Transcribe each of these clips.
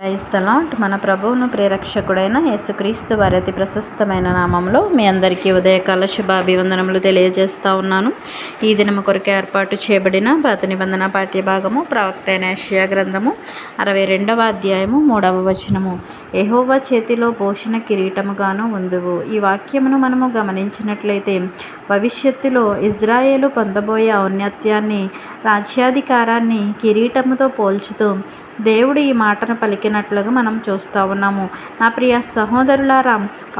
క్రైస్తలాట్ మన ప్రభువును ప్రేరక్షకుడైన యేసుక్రీస్తు వారి అతి ప్రశస్తమైన నామంలో మీ అందరికీ ఉదయకాల శుభాభివందనములు తెలియజేస్తూ ఉన్నాను. ఈ దినము కొరకు ఏర్పాటు చేయబడిన పాత నిబంధన పాఠ్యభాగము ప్రవక్త అయిన ఏషియా గ్రంథము అరవై రెండవ అధ్యాయము మూడవ వచనము. ఎహోవా చేతిలో పోషణ కిరీటముగాను ఉందువు. ఈ వాక్యమును మనము గమనించినట్లయితే భవిష్యత్తులో ఇజ్రాయేలు పొందబోయే ఔన్నత్యాన్ని రాజ్యాధికారాన్ని కిరీటముతో పోల్చుతూ దేవుడు ఈ మాటను పలికినట్లుగా మనం చూస్తూ ఉన్నాము. నా ప్రియ సహోదరులారా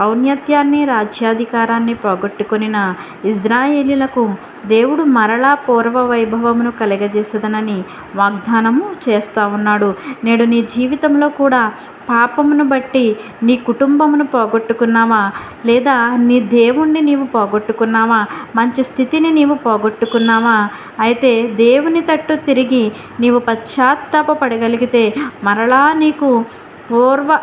ఔన్నత్యాన్ని రాజ్యాధికారాన్ని పోగొట్టుకునిన ఇజ్రాయేలీలకు దేవుడు మరలా పూర్వ వైభవమును కలగజేసదనని వాగ్దానము చేస్తూ ఉన్నాడు. నేడు నీ జీవితంలో కూడా పాపమును బట్టి నీ కుటుంబమును పోగొట్టుకున్నావా? లేదా నీ దేవుణ్ణి నీవు పోగొట్టుకున్నావా? మంచి స్థితిని నీవు పోగొట్టుకున్నావా? అయితే దేవుని తట్టు తిరిగి నీవు పశ్చాత్తాప పడగలిగితే మరలా నీకు పూర్వ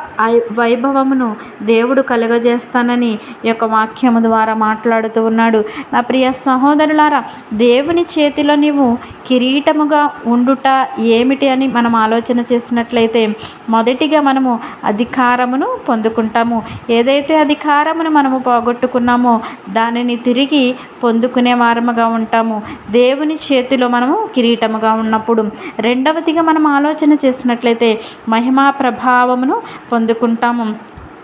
వైభవమును దేవుడు కలుగజేస్తానని ఈ యొక్క వాక్యము ద్వారా మాట్లాడుతూ ఉన్నాడు. నా ప్రియ సహోదరులారా దేవుని చేతిలో నీవు కిరీటముగా ఉండుట ఏమిటి అని మనం ఆలోచన చేసినట్లయితే మొదటిగా మనము అధికారమును పొందుకుంటాము. ఏదైతే అధికారమును మనము పోగొట్టుకున్నామో దానిని తిరిగి పొందుకునే వారముగా ఉంటాము. దేవుని చేతిలో మనము కిరీటముగా ఉన్నప్పుడు. రెండవదిగా మనం ఆలోచన చేసినట్లయితే మహిమా ప్రభావం అనుభవమును పొందుకుంటాము.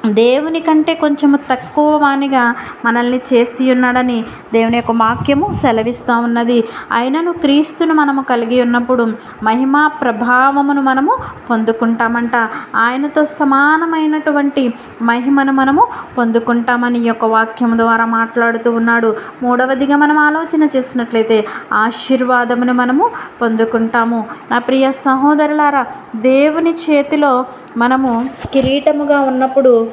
దేవుని కంటే కొంచెము తక్కువ వానిగా మనల్ని చేసి ఉన్నాడని దేవుని యొక్క వాక్యము సెలవిస్తూ ఉన్నది. అయినను క్రీస్తును మనము కలిగి ఉన్నప్పుడు మహిమా ప్రభావమును మనము పొందుకుంటామంట. ఆయనతో సమానమైనటువంటి మహిమను మనము పొందుకుంటామని ఈ యొక్క వాక్యము ద్వారా మాట్లాడుతూ ఉన్నాడు. మూడవదిగా మనం ఆలోచన చేసినట్లయితే ఆశీర్వాదమును మనము పొందుకుంటాము. నా ప్రియ సహోదరులారా దేవుని చేతిలో మనము కిరీటముగా ఉన్నప్పుడు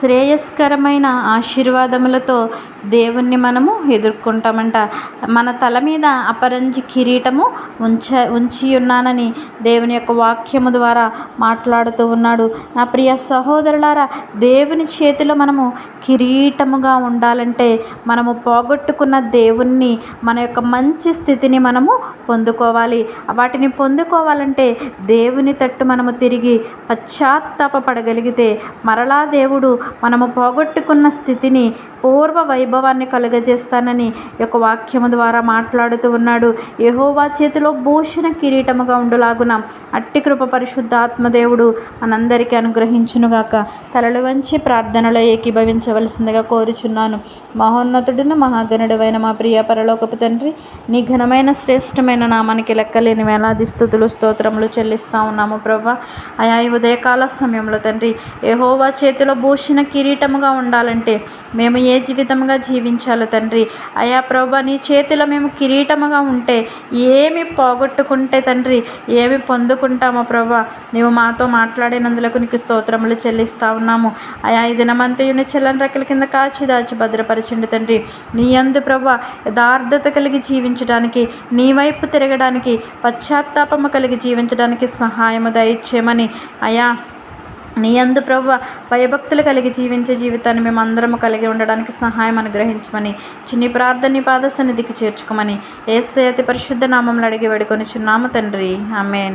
శ్రేయస్కరమైన ఆశీర్వాదములతో దేవుణ్ణి మనము ఎదుర్కొంటామంట. మన తల మీద అపరంజి కిరీటము ఉంచ ఉంచి ఉన్నానని దేవుని యొక్క వాక్యము ద్వారా మాట్లాడుతూ ఉన్నాడు. నా ప్రియ సహోదరులారా దేవుని చేతిలో మనము కిరీటముగా ఉండాలంటే మనము పోగొట్టుకున్న దేవుణ్ణి మన యొక్క మంచి స్థితిని మనము పొందుకోవాలి. వాటిని పొందుకోవాలంటే దేవుని తట్టు మనము తిరిగి పశ్చాత్తాప పడగలిగితే మరలా దేవుడు మనము పోగొట్టుకున్న స్థితిని పూర్వ వైభవాన్ని కలుగజేస్తానని యొక్క వాక్యము ద్వారా మాట్లాడుతూ ఉన్నాడు. యహోవా చేతిలో భూషణ కిరీటముగా ఉండులాగున అట్టి కృప పరిశుద్ధ ఆత్మదేవుడు మనందరికీ అనుగ్రహించునుగాక. తలలు వంచి ప్రార్థనలో ఏకీభవించవలసిందిగా కోరుచున్నాను. మహోన్నతుడును మహాగణుడైన మా ప్రియ పరలోకపు తండ్రి నీ ఘనమైన శ్రేష్టమైన నామానికి లెక్కలేని వేలాది స్థుతులు స్తోత్రములు చెల్లిస్తా ఉన్నాము ప్రభా. అయా ఉదయకాల సమయంలో తండ్రి యహోవా చేతిలో భూషణ కిరీటముగా ఉండాలంటే మేము ఏ జీవితంగా జీవించాలో తండ్రి? అయా ప్రభా నీ చేతిలో మేము కిరీటముగా ఉంటే ఏమి పోగొట్టుకుంటే తండ్రి? ఏమి పొందుకుంటామో ప్రభా? నీవు మాతో మాట్లాడినందులకు నీకు స్తోత్రములు చెల్లిస్తా ఉన్నాము. అయా ఈ దినమంతయుని చెల్లని రెక్కల కింద కాచి దాచి భద్రపరచండి తండ్రి. నీ అందు ప్రభా యథార్థత కలిగి జీవించడానికి నీ వైపు తిరగడానికి పశ్చాత్తాపము కలిగి జీవించడానికి సహాయము దయచేయమని. అయా నీ అందు ప్రభు భయభక్తులు కలిగి జీవించే జీవితాన్ని మేము అందరము కలిగి ఉండడానికి సహాయం అనుగ్రహించమని చిన్ని ప్రార్థని పాద సన్నిధికి చేర్చుకోమని ఏస్తే అతి పరిశుద్ధ నామంలో అడిగి వేడుకొని చిన్నాము తండ్రి. ఆమెన్.